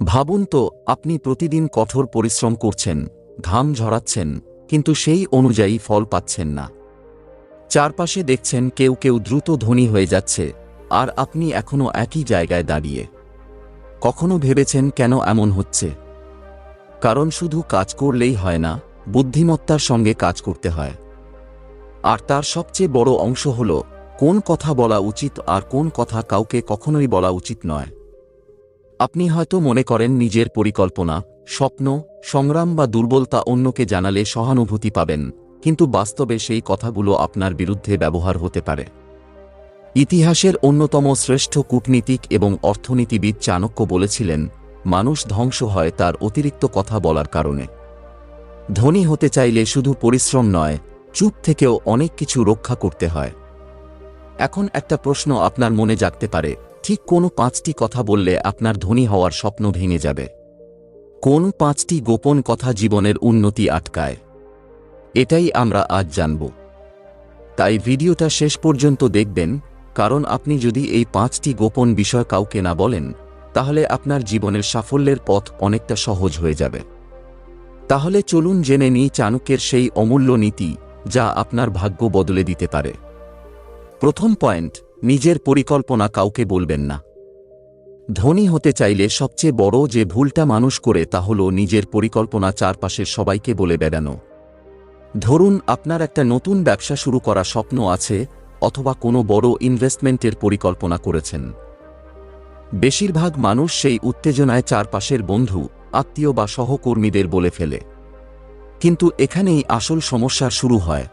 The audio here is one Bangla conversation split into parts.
ভাবুন তো, আপনি প্রতিদিন কঠোর পরিশ্রম করছেন, ঘাম ঝরাচ্ছেন, কিন্তু সেই অনুযায়ী ফল পাচ্ছেন না। চারপাশে দেখছেন কেউ কেউ দ্রুত ধনী হয়ে যাচ্ছে, আর আপনি এখনও একই জায়গায় দাঁড়িয়ে। কখনো ভেবেছেন কেন এমন হচ্ছে? কারণ শুধু কাজ করলেই হয় না, বুদ্ধিমত্তার সঙ্গে কাজ করতে হয়। আর তার সবচেয়ে বড় অংশ হল, কোন কথা বলা উচিত আর কোন কথা কাউকে কখনোই বলা উচিত নয়। আপনি হয়তো মনে করেন নিজের পরিকল্পনা, স্বপ্ন, সংগ্রাম বা দুর্বলতা অন্যকে জানালে সহানুভূতি পাবেন, কিন্তু বাস্তবে সেই কথাগুলো আপনার বিরুদ্ধে ব্যবহার হতে পারে। ইতিহাসের অন্যতম শ্রেষ্ঠ কূটনীতিক এবং অর্থনীতিবিদ চাণক্য বলেছিলেন, মানুষ ধ্বংস হয় তার অতিরিক্ত কথা বলার কারণে। ধনী হতে চাইলে শুধু পরিশ্রম নয়, চুপ থেকেও অনেক কিছু রক্ষা করতে হয়। এখন একটা প্রশ্ন আপনার মনে জাগতে পারে ঠিক কোন পাঁচটি কথা বললে আপনার ধনী হওয়ার স্বপ্ন ভেঙে যাবে। কোন পাঁচটি গোপন কথা জীবনের উন্নতি আটকায়? এটাই আমরা আজ জানব। তাই ভিডিওটা শেষ পর্যন্ত দেখবেন, কারণ আপনি যদি এই পাঁচটি গোপন বিষয় কাউকে না বলেন, তাহলে আপনার জীবনের সাফল্যের পথ অনেকটা সহজ হয়ে যাবে। তাহলে চলুন জেনে নিই চাণক্যের সেই অমূল্য নীতি, যা আপনার ভাগ্য বদলে দিতে পারে। প্রথম পয়েন্ট নিজের পরিকল্পনা কাউকে বলবেন না। ধনী হতে চাইলে সবচেয়ে বড় যে ভুলটা মানুষ করে তা হল নিজের পরিকল্পনা চারপাশের সবাইকে বলে বেড়ানো। ধরুন, আপনার একটা নতুন ব্যবসা শুরু করা স্বপ্ন আছে অথবা কোনো বড় ইনভেস্টমেন্টের পরিকল্পনা করেছেন। বেশিরভাগ মানুষ সেই উত্তেজনায় চারপাশের বন্ধু, আত্মীয় বা সহকর্মীদের বলে ফেলে। কিন্তু এখানেই আসল সমস্যার শুরু হয়।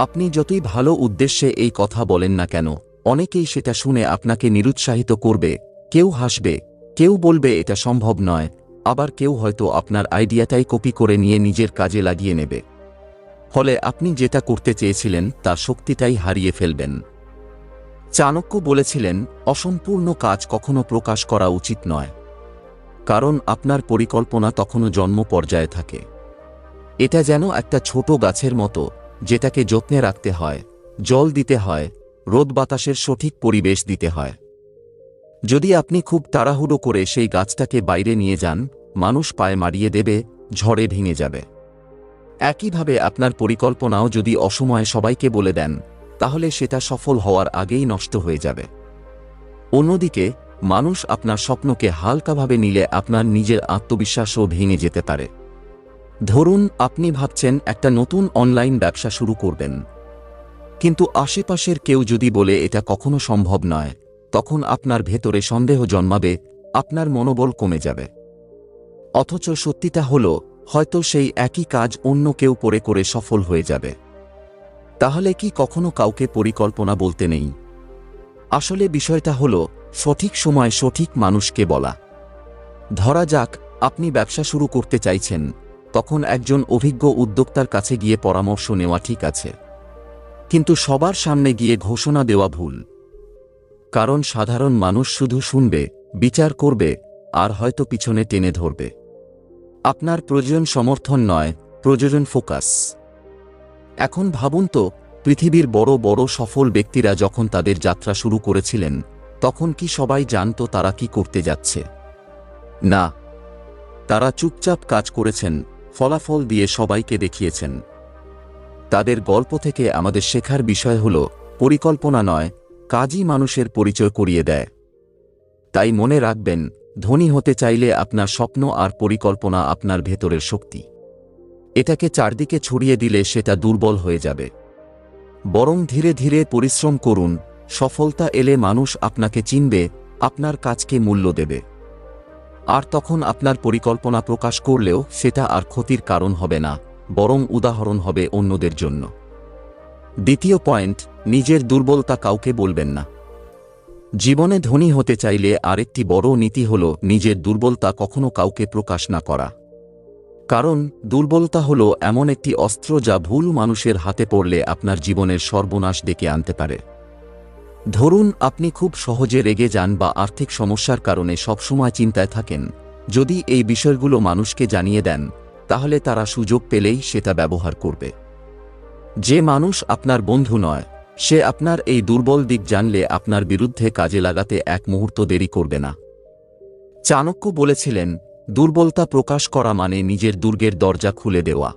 আপনি যতই ভালো উদ্দেশ্যে এই কথা বলেন না কেন, অনেকেই সেটা শুনে আপনাকে নিরুৎসাহিত করবে, কেউ হাসবে, কেউ বলবে এটা সম্ভব নয়, আবার কেউ হয়তো আপনার আইডিয়াটাই কপি করে নিয়ে নিজের কাজে লাগিয়ে নেবে। ফলে আপনি যেটা করতে চেয়েছিলেন তার শক্তিটাই হারিয়ে ফেলবেন। চাণক্য বলেছিলেন, অসম্পূর্ণ কাজ কখনো প্রকাশ করা উচিত নয়। কারণ আপনার পরিকল্পনা তখনও জন্ম পর্যায়ে থাকে। এটা যেন একটা ছোট গাছের মতো যেটাকে যত্নে রাখতে হয়, জল দিতে হয়, রোদ বাতাসের সঠিক পরিবেশ দিতে হয়। যদি আপনি খুব তাড়াহুড়ো করে সেই গাছটাকে বাইরে নিয়ে যান, মানুষ পায়ে মারিয়ে দেবে, ঝড়ে ভেঙে যাবে। একইভাবে আপনার পরিকল্পনাও যদি অসময়ে সবাইকে বলে দেন, তাহলে সেটা সফল হওয়ার আগেই নষ্ট হয়ে যাবে। অন্যদিকে, মানুষ আপনার স্বপ্নকে হালকাভাবে নিলে আপনার নিজের আত্মবিশ্বাসও ভেঙে যেতে পারে। ধরুন, আপনি ভাবছেন একটা নতুন অনলাইন ব্যবসা শুরু করবেন। কিন্তু আশেপাশের কেউ যদি বলে, এটা কখনো সম্ভব নয়, তখন আপনার ভেতরে সন্দেহ জন্মাবে, আপনার মনোবল কমে যাবে। অথচ সত্যিটা হল, হয়তো সেই একই কাজ অন্য কেউ পরে করে সফল হয়ে যাবে। তাহলে কি কখনো কাউকে পরিকল্পনা বলতে নেই? আসলে বিষয়টা হল, সঠিক সময় সঠিক মানুষকে বলা। ধরা যাক, আপনি ব্যবসা শুরু করতে চাইছেন তখন একজন অভিজ্ঞ উদ্যোক্তার কাছে গিয়ে পরামর্শ নেওয়া ঠিক আছে। কিন্তু সবার সামনে গিয়ে ঘোষণা দেওয়া ভুল। কারণ সাধারণ মানুষ শুধু শুনবে, বিচার করবে, আর হয়তো পিছনে টেনে ধরবে। আপনার প্রয়োজন সমর্থন নয়, প্রয়োজন ফোকাস। এখন ভাবুন তো, পৃথিবীর বড় বড় সফল ব্যক্তিরা যখন তাদের যাত্রা শুরু করেছিলেন, তখন কি সবাই জানত তারা কি করতে যাচ্ছে? না। তারা চুপচাপ কাজ করেছেন ফলাফল দিয়ে সবাইকে দেখিয়েছেন। তাদের গল্প থেকে আমাদের শেখার বিষয় হল, পরিকল্পনা নয়, কাজই মানুষের পরিচয় করিয়ে দেয়। তাই মনে রাখবেন, ধনী হতে চাইলে আপনার স্বপ্ন আর পরিকল্পনা আপনার ভেতরের শক্তি। এটাকে চারদিকে ছড়িয়ে দিলে সেটা দুর্বল হয়ে যাবে। বরং ধীরে ধীরে পরিশ্রম করুন, সফলতা এলে মানুষ আপনাকে চিনবে, আপনার কাজকে মূল্য দেবে। আর তখন আপনার পরিকল্পনা প্রকাশ করলেও সেটা আর ক্ষতির কারণ হবে না, বরং উদাহরণ হবে অন্যদের জন্য। দ্বিতীয় পয়েন্ট, নিজের দুর্বলতা কাউকে বলবেন না। জীবনে ধনী হতে চাইলে আরেকটি বড় নীতি হল নিজের দুর্বলতা কখনো কাউকে প্রকাশ না করা। কারণ, দুর্বলতা হল এমন একটি অস্ত্র যা ভুল মানুষের হাতে পড়লে আপনার জীবনের সর্বনাশ ডেকে আনতে পারে। ধরুন আপনি খুব সহজে রেগে যান বা আর্থিক সমস্যার কারণে সবসময় চিন্তায় থাকেন। যদি এই বিষয়গুলো মানুষকে জানিয়ে দেন, তাহলে তারা সুযোগ পেলেই সেটা ব্যবহার করবে। যে মানুষ আপনার বন্ধু নয়, সে আপনার এই দুর্বল দিক জানলে আপনার বিরুদ্ধে কাজে লাগাতে এক মুহূর্ত দেরি করবে না। চাণক্য বলেছিলেন, দুর্বলতা প্রকাশ করা মানে নিজের দুর্গের দরজা খুলে দেওয়া।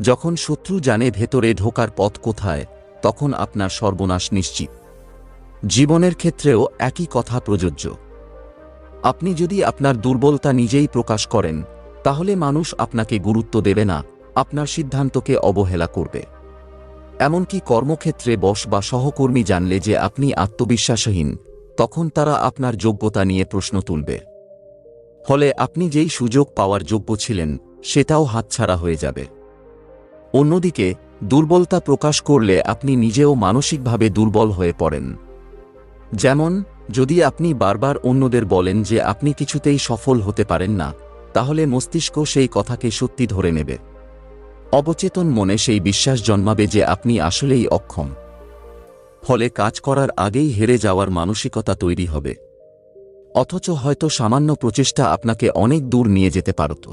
যখন শত্রু জানে ভেতরে ঢোকার পথ কোথায়, তখন আপনার সর্বনাশ নিশ্চিত। জীবনের ক্ষেত্রেও একই কথা প্রযোজ্য। আপনি যদি আপনার দুর্বলতা নিজেই প্রকাশ করেন, তাহলে মানুষ আপনাকে গুরুত্ব দেবে না, আপনার সিদ্ধান্তকে অবহেলা করবে। এমনকি কর্মক্ষেত্রে বস বা সহকর্মী জানলে যে আপনি আত্মবিশ্বাসহীন, তখন তারা আপনার যোগ্যতা নিয়ে প্রশ্ন তুলবে। ফলে আপনি যেই সুযোগ পাওয়ার যোগ্য ছিলেন, সেটাও হাতছাড়া হয়ে যাবে। অন্যদিকে, দুর্বলতা প্রকাশ করলে আপনি নিজেও মানসিকভাবে দুর্বল হয়ে পড়েন। যেমন, যদি আপনি বারবার অন্যদের বলেন যে আপনি কিছুতেই সফল হতে পারেন না, তাহলে মস্তিষ্ক সেই কথাকে সত্যি ধরে নেবে। অবচেতন মনে সেই বিশ্বাস জন্মাবে যে আপনি আসলেই অক্ষম। ফলে কাজ করার আগেই হেরে যাওয়ার মানসিকতা তৈরি হবে। অথচ হয়তো সামান্য প্রচেষ্টা আপনাকে অনেক দূর নিয়ে যেতে পারত।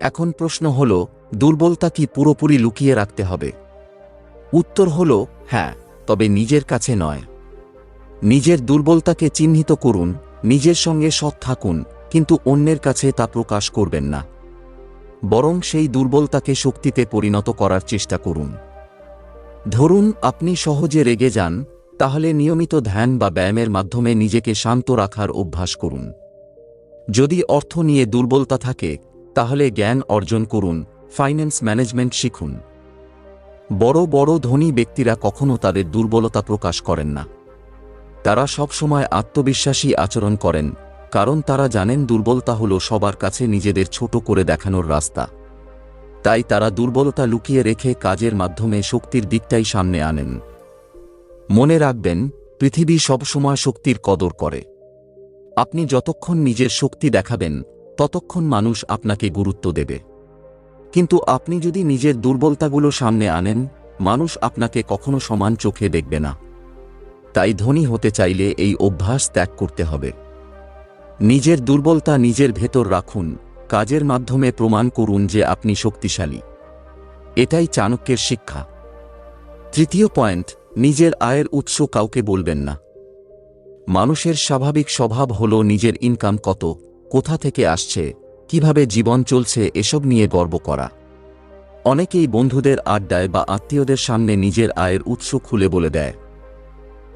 এখন প্রশ্ন হল, দুর্বলতা কি পুরোপুরি লুকিয়ে রাখতে হবে? উত্তর হল হ্যাঁ তবে নিজের কাছে নয়। নিজের দুর্বলতাকে চিহ্নিত করুন, নিজের সঙ্গে সৎ থাকুন, কিন্তু অন্যের কাছে তা প্রকাশ করবেন না। বরং সেই দুর্বলতাকে শক্তিতে পরিণত করার চেষ্টা করুন। ধরুন, আপনি সহজে রেগে যান, তাহলে নিয়মিত ধ্যান বা ব্যায়ামের মাধ্যমে নিজেকে শান্ত রাখার অভ্যাস করুন। যদি অর্থ নিয়ে দুর্বলতা থাকে, তাহলে জ্ঞান অর্জন করুন, ফাইন্যান্স ম্যানেজমেন্ট শিখুন। বড় বড় ধনী ব্যক্তিরা কখনও তাদের দুর্বলতা প্রকাশ করেন না। তারা সবসময় আত্মবিশ্বাসী আচরণ করেন, কারণ তারা জানেন দুর্বলতা হল সবার কাছে নিজেদের ছোট করে দেখানোর রাস্তা। তাই তারা দুর্বলতা লুকিয়ে রেখে কাজের মাধ্যমে শক্তির দিকটাই সামনে আনেন। মনে রাখবেন, পৃথিবী সবসময় শক্তির কদর করে। আপনি যতক্ষণ নিজের শক্তি দেখাবেন, ততক্ষণ মানুষ আপনাকে গুরুত্ব দেবে। কিন্তু আপনি যদি নিজের দুর্বলতাগুলো সামনে আনেন, মানুষ আপনাকে কখনো সমান চোখে দেখবে না। তাই ধনী হতে চাইলে এই অভ্যাস ত্যাগ করতে হবে। নিজের দুর্বলতা নিজের ভেতর রাখুন, কাজের মাধ্যমে প্রমাণ করুন যে আপনি শক্তিশালী। এটাই চাণক্যের শিক্ষা। তৃতীয় পয়েন্ট, নিজের আয়ের উৎস কাউকে বলবেন না। মানুষের স্বাভাবিক স্বভাব হল নিজের ইনকাম কত, কোথা থেকে আসছে, কীভাবে জীবন চলছে, এসব নিয়ে গর্ব করা। অনেকেই বন্ধুদের আড্ডায় বা আত্মীয়দের সামনে নিজের আয়ের উৎস খুলে বলে দেয়।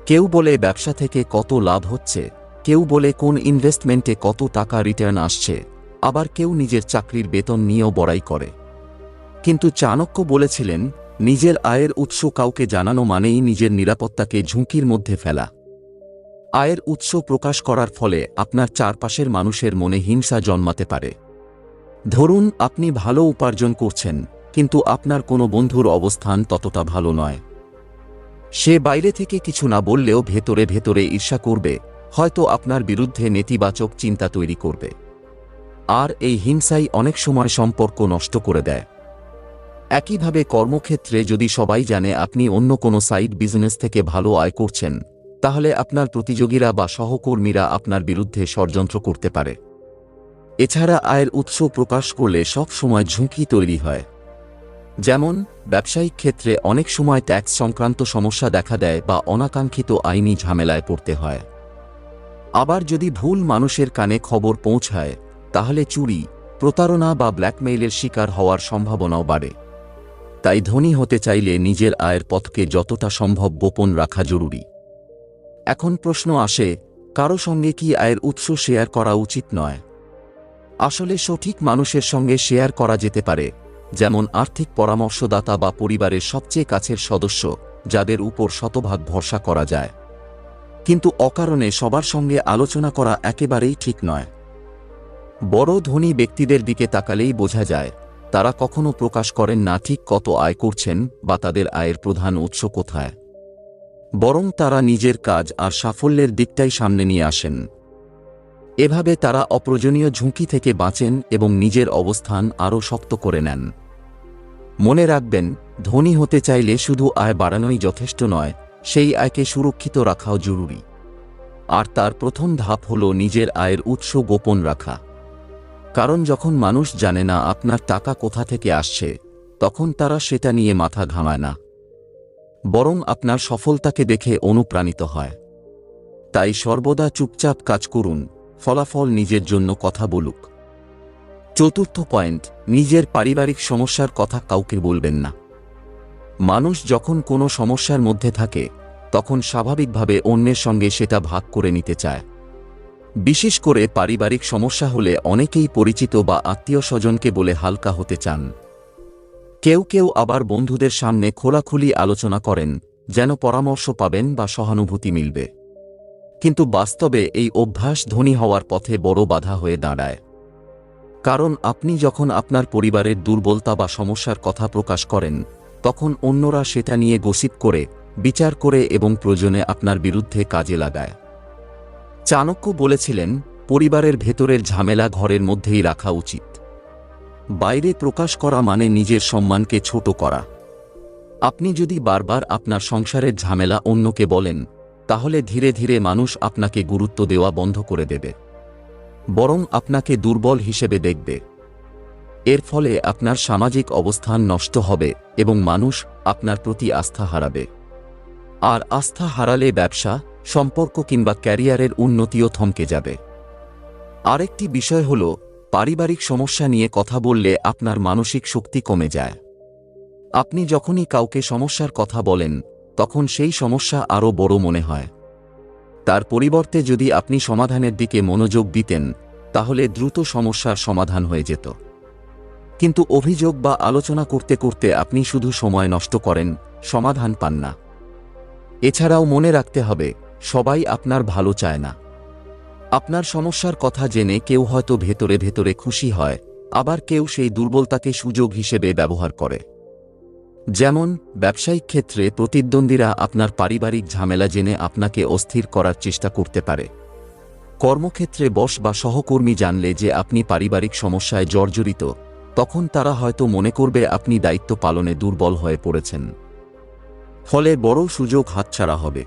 কেউ বলে ব্যবসা থেকে কত লাভ হচ্ছে, কেউ বলে কোন ইনভেস্টমেন্টে কত টাকা রিটার্ন আসছে, আবার কেউ নিজের চাকরির বেতন নিয়েও বড়াই করে। কিন্তু চাণক্য বলেছিলেন, নিজের আয়ের উৎস কাউকে জানানো মানেই নিজের নিরাপত্তাকে ঝুঁকির মধ্যে ফেলা। আয়ের উৎস প্রকাশ করার ফলে আপনার চারপাশের মানুষের মনে হিংসা জন্মাতে পারে। ধরুন, আপনি ভালো উপার্জন করছেন, কিন্তু আপনার কোনো বন্ধুর অবস্থান ততটা ভালো নয়। সে বাইরে থেকে কিছু না বললেও ভেতরে ভেতরে ঈর্ষা করবে, হয়তো আপনার বিরুদ্ধে নেতিবাচক চিন্তা তৈরি করবে। আর এই হিংসাই অনেক সময় সম্পর্ক নষ্ট করে দেয়। একইভাবে কর্মক্ষেত্রে যদি সবাই জানে আপনি অন্য কোনো সাইড বিজনেস থেকে ভালো আয় করছেন, তাহলে আপনার প্রতিযোগীরা বা সহকর্মীরা আপনার বিরুদ্ধে ষড়যন্ত্র করতে পারে। এছাড়া আয়ের উৎস প্রকাশ করলে সব সময় ঝুঁকি তৈরি হয়। যেমন, ব্যবসায়িক ক্ষেত্রে অনেক সময় ট্যাক্স সংক্রান্ত সমস্যা দেখা দেয় বা অনাকাঙ্ক্ষিত আইনি ঝামেলায় পড়তে হয়। আবার যদি ভুল মানুষের কানে খবর পৌঁছায়, তাহলে চুরি, প্রতারণা বা ব্ল্যাকমেইলের শিকার হওয়ার সম্ভাবনাও বাড়ে। তাই ধনী হতে চাইলে নিজের আয়ের পথকে যতটা সম্ভব গোপন রাখা জরুরি। এখন প্রশ্ন আসে, কারও সঙ্গে কি আয়ের উৎস শেয়ার করা উচিত নয়? আসলে সঠিক মানুষের সঙ্গে শেয়ার করা যেতে পারে যেমন আর্থিক পরামর্শদাতা বা পরিবারের সবচেয়ে কাছের সদস্য, যাদের উপর শতভাগ ভরসা করা যায়। কিন্তু অকারণে সবার সঙ্গে আলোচনা করা একেবারেই ঠিক নয়। বড় ধনী ব্যক্তিদের দিকে তাকালেই বোঝা যায়, তারা কখনো প্রকাশ করেন না ঠিক কত আয় করছেন বা তাদের আয়ের প্রধান উৎস কোথায়। বরং তারা নিজের কাজ আর সাফল্যের দিকটাই সামনে নিয়ে আসেন। এভাবে তারা অপ্রয়োজনীয় ঝুঁকি থেকে বাঁচেন এবং নিজের অবস্থান আরও শক্ত করে নেন। মনে রাখবেন, ধনী হতে চাইলে শুধু আয় বাড়ানোই যথেষ্ট নয়, সেই আয়কে সুরক্ষিত রাখাও জরুরি। আর তার প্রথম ধাপ হল নিজের আয়ের উৎস গোপন রাখা। কারণ যখন মানুষ জানে না আপনার টাকা কোথা থেকে আসছে, তখন তারা সেটা নিয়ে মাথা ঘামায় না। বরং আপনার সফলতাকে দেখে অনুপ্রাণিত হয়। তাই সর্বদা চুপচাপ কাজ করুন। ফলাফল নিজের জন্য কথা বলুক। চতুর্থ পয়েন্ট, নিজের পারিবারিক সমস্যার কথা কাউকে বলবেন না। মানুষ যখন কোনো সমস্যার মধ্যে থাকে, তখন স্বাভাবিকভাবে অন্যের সঙ্গে সেটা ভাগ করে নিতে চায়। বিশেষ করে পারিবারিক সমস্যা হলে অনেকেই পরিচিত বা আত্মীয় স্বজনকে বলে হালকা হতে চান। কেউ কেউ আবার বন্ধুদের সামনে খোলাখুলি আলোচনা করেন, যেন পরামর্শ পাবেন বা সহানুভূতি মিলবে। কিন্তু বাস্তবে এই অভ্যাস ধনী হওয়ার পথে বড় বাধা হয়ে দাঁড়ায়। কারণ আপনি যখন আপনার পরিবারের দুর্বলতা বা সমস্যার কথা প্রকাশ করেন, তখন অন্যরা সেটা নিয়ে গসিপ করে, বিচার করে এবং প্রয়োজনে আপনার বিরুদ্ধে কাজে লাগায়। চাণক্য বলেছিলেন, পরিবারের ভেতরের ঝামেলা ঘরের মধ্যেই রাখা উচিত। বাইরে প্রকাশ করা মানে নিজের সম্মানকে ছোট করা। আপনি যদি বারবার আপনার সংসারের ঝামেলা অন্যকে বলেন তাহলে ধীরে ধীরে মানুষ আপনাকে গুরুত্ব দেওয়া বন্ধ করে দেবে। বরং আপনাকে দুর্বল হিসেবে দেখবে। এর ফলে আপনার সামাজিক অবস্থান নষ্ট হবে এবং মানুষ আপনার প্রতি আস্থা হারাবে। আর আস্থা হারালে ব্যবসা, সম্পর্ক কিংবা ক্যারিয়ারের উন্নতিও থমকে যাবে। আরেকটি বিষয় হল, পারিবারিক সমস্যা নিয়ে কথা বললে আপনার মানসিক শক্তি কমে যায়। আপনি যখনই কাউকে সমস্যার কথা বলেন তখন সেই সমস্যা আরও বড় মনে হয়। তার পরিবর্তে যদি আপনি সমাধানের দিকে মনোযোগ দিতেন, তাহলে দ্রুত সমস্যার সমাধান হয়ে যেত। কিন্তু অভিযোগ বা আলোচনা করতে করতে আপনি শুধু সময় নষ্ট করেন, সমাধান পান না। এছাড়াও মনে রাখতে হবে, সবাই আপনার ভালো চায় না। আপনার সমস্যার কথা জেনে কেউ হয়তো ভেতরে ভেতরে খুশি হয়, আবার কেউ সেই দুর্বলতাকে সুযোগ হিসেবে ব্যবহার করে। যেমন, ব্যবসায়িক ক্ষেত্রে প্রতিদ্বন্দ্বীরা আপনার পারিবারিক ঝামেলা জেনে আপনাকে অস্থির করার চেষ্টা করতে পারে। কর্মক্ষেত্রে বস বা সহকর্মী জানলে যে আপনি পারিবারিক সমস্যায় জর্জরিত, তখন তারা হয়তো মনে করবে আপনি দায়িত্ব পালনে দুর্বল হয়ে পড়েছেন। ফলে বড় সুযোগ হাতছাড়া হবে।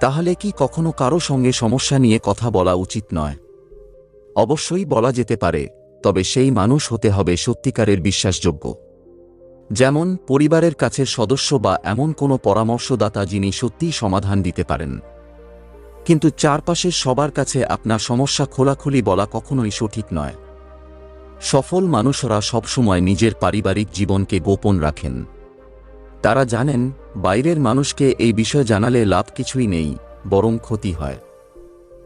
তাহলে কি কখনো কারও সঙ্গে সমস্যা নিয়ে কথা বলা উচিত নয়? অবশ্যই বলা যেতে পারে, তবে সেই মানুষ হতে হবে সত্যিকারের বিশ্বাসযোগ্য। যেমন, পরিবারের কাছের সদস্য বা এমন কোনো পরামর্শদাতা যিনি সত্যিই সমাধান দিতে পারেন। কিন্তু চারপাশের সবার কাছে আপনার সমস্যা খোলাখুলি বলা কখনোই সঠিক নয়। সফল মানুষরা সবসময় নিজের পারিবারিক জীবনকে গোপন রাখেন। তারা জানেন, বাইরের মানুষকে এই বিষয় জানালে লাভ কিছুই নেই, বরং ক্ষতি হয়।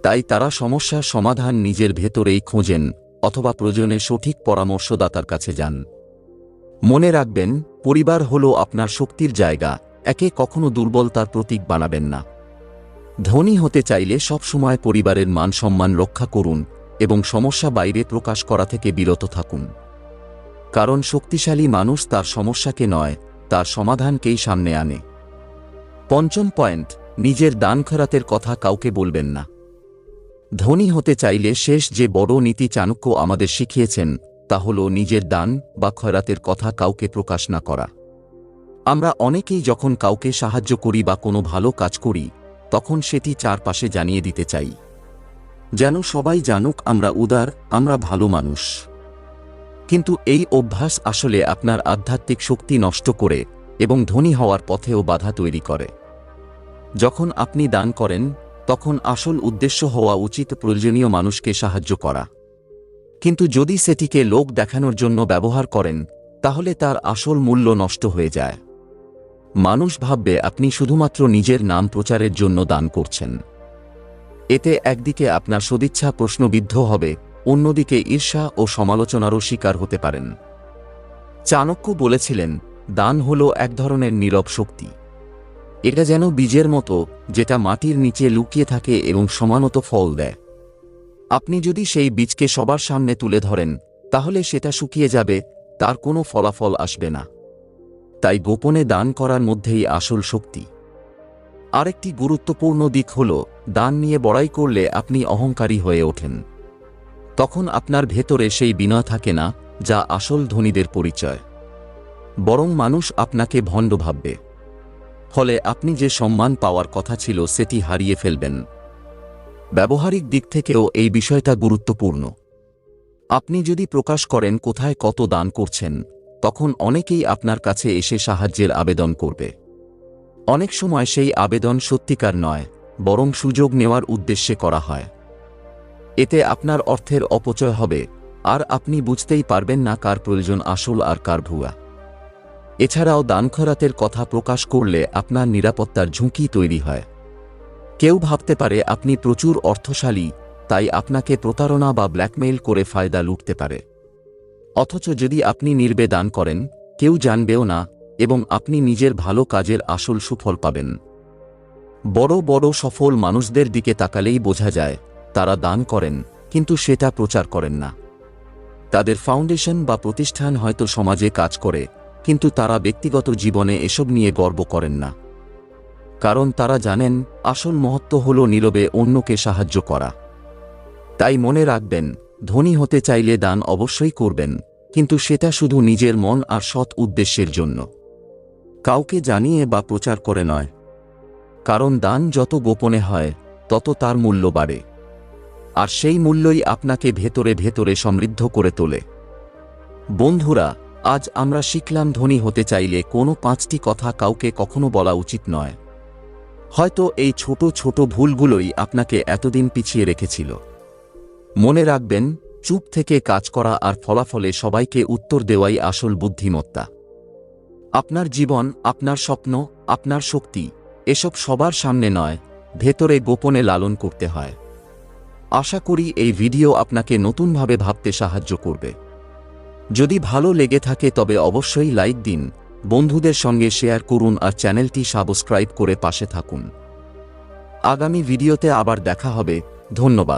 তাই তারা সমস্যার সমাধান নিজের ভেতরেই খোঁজেন, অথবা প্রয়োজনে সঠিক পরামর্শদাতার কাছে যান। মনে রাখবেন, পরিবার হল আপনার শক্তির জায়গা, একে কখনো দুর্বলতার প্রতীক বানাবেন না। ধনী হতে চাইলে সবসময় পরিবারের মান সম্মান রক্ষা করুন এবং সমস্যা বাইরে প্রকাশ করা থেকে বিরত থাকুন। কারণ শক্তিশালী মানুষ তার সমস্যাকে নয়, তার সমাধানকেই সামনে আনে। পঞ্চম পয়েন্ট, নিজের দান খরাতের কথা কাউকে বলবেন না। ধনী হতে চাইলে শেষ যে বড় নীতি চাণক্য আমাদের শিখিয়েছেন তা হল নিজের দান বা খয়রাতের কথা কাউকে প্রকাশ না করা। আমরা অনেকেই যখন কাউকে সাহায্য করি বা কোনো ভালো কাজ করি, তখন সেটি চারপাশে জানিয়ে দিতে চাই। যেন সবাই জানুক আমরা উদার, আমরা ভালো মানুষ। কিন্তু এই অভ্যাস আসলে আপনার আধ্যাত্মিক শক্তি নষ্ট করে এবং ধনী হওয়ার পথেও বাধা তৈরি করে। যখন আপনি দান করেন, তখন আসল উদ্দেশ্য হওয়া উচিত প্রয়োজনীয় মানুষকে সাহায্য করা। কিন্তু যদি সেটিকে লোক দেখানোর জন্য ব্যবহার করেন, তাহলে তার আসল মূল্য নষ্ট হয়ে যায়। মানুষ ভাববে, আপনি শুধুমাত্র নিজের নাম প্রচারের জন্য দান করছেন। এতে একদিকে আপনার সদিচ্ছা প্রশ্নবিদ্ধ হবে, অন্যদিকে ঈর্ষা ও সমালোচনারও শিকার হতে পারেন। চাণক্য বলেছিলেন, দান হল এক ধরনের নীরব শক্তি। এটা যেন বীজের মতো, যেটা মাটির নিচে লুকিয়ে থাকে এবং সমানত ফল দেয়। আপনি যদি সেই বীজকে সবার সামনে তুলে ধরেন, তাহলে সেটা শুকিয়ে যাবে, তার কোনো ফলাফল আসবে না। তাই গোপনে দান করার মধ্যেই আসল শক্তি। আরেকটি গুরুত্বপূর্ণ দিক হল, দান নিয়ে বড়াই করলে আপনি অহংকারী হয়ে ওঠেন। তখন আপনার ভেতরে সেই বিনয় থাকে না, যা আসল ধনীদের পরিচয়। বরং মানুষ আপনাকে ভণ্ড ভাববে। ফলে আপনি যে সম্মান পাওয়ার কথা ছিল, সেটি হারিয়ে ফেলবেন। ব্যবহারিক দিক থেকেও এই বিষয়টা গুরুত্বপূর্ণ। আপনি যদি প্রকাশ করেন কোথায় কত দান করছেন, তখন অনেকেই আপনার কাছে এসে সাহায্যের আবেদন করবে। অনেক সময় সেই আবেদন সত্যিকার নয়, বরং সুযোগ নেওয়ার উদ্দেশ্যে করা হয়। এতে আপনার অর্থের অপচয় হবে, আর আপনি বুঝতেই পারবেন না কার প্রয়োজন আসল আর কার ভুয়া। এছাড়াও দান খরাতের কথা প্রকাশ করলে আপনার নিরাপত্তার ঝুঁকি তৈরি হয়। কেউ ভাবতে পারে আপনি প্রচুর অর্থশালী, তাই আপনাকে প্রতারণা বা ব্ল্যাকমেইল করে ফায়দা লুটতে পারে। অথচ যদি আপনি নির্বে দান করেন, কেউ জানবেও না এবং আপনি নিজের ভালো কাজের আসল সুফল পাবেন। বড় বড় সফল মানুষদের দিকে তাকালেই বোঝা যায়, তারা দান করেন, কিন্তু সেটা প্রচার করেন না। তাদের ফাউন্ডেশন বা প্রতিষ্ঠান হয়তো সমাজে কাজ করে, কিন্তু তারা ব্যক্তিগত জীবনে এসব নিয়ে গর্ব করেন না। কারণ তারা জানেন, আসল মহত্ব হল নীরবে অন্যকে সাহায্য করা। তাই মনে রাখবেন, ধনী হতে চাইলে দান অবশ্যই করবেন, কিন্তু সেটা শুধু নিজের মন আর সৎ উদ্দেশ্যের জন্য। কাউকে জানিয়ে বা প্রচার করে নয়। কারণ দান যত গোপনে হয়, তত তার মূল্য বাড়ে। আর সেই মূল্যই আপনাকে ভেতরে ভেতরে সমৃদ্ধ করে তোলে। বন্ধুরা, আজ আমরা শিখলাম ধনী হতে চাইলে কোনো পাঁচটি কথা কাউকে কখনো বলা উচিত নয়। হয়তো এই ছোট ছোট ভুলগুলোই আপনাকে এতদিন পিছিয়ে রেখেছিল। মনে রাখবেন, চুপ থেকে কাজ করা আর ফলাফলে সবাইকে উত্তর দেওয়াই আসল বুদ্ধিমত্তা। আপনার জীবন, আপনার স্বপ্ন, আপনার শক্তি, এসব সবার সামনে নয়, ভেতরে গোপনে লালন করতে হয়। আশা করি এই ভিডিও আপনাকে নতুনভাবে ভাবতে সাহায্য করবে। যদি ভালো লেগে থাকে তবে অবশ্যই লাইক দিন বন্ধুদের সঙ্গে শেয়ার করুন আর চ্যানেলটি সাবস্ক্রাইব করে পাশে থাকুন। আগামী ভিডিওতে আবার দেখা হবে। ধন্যবাদ।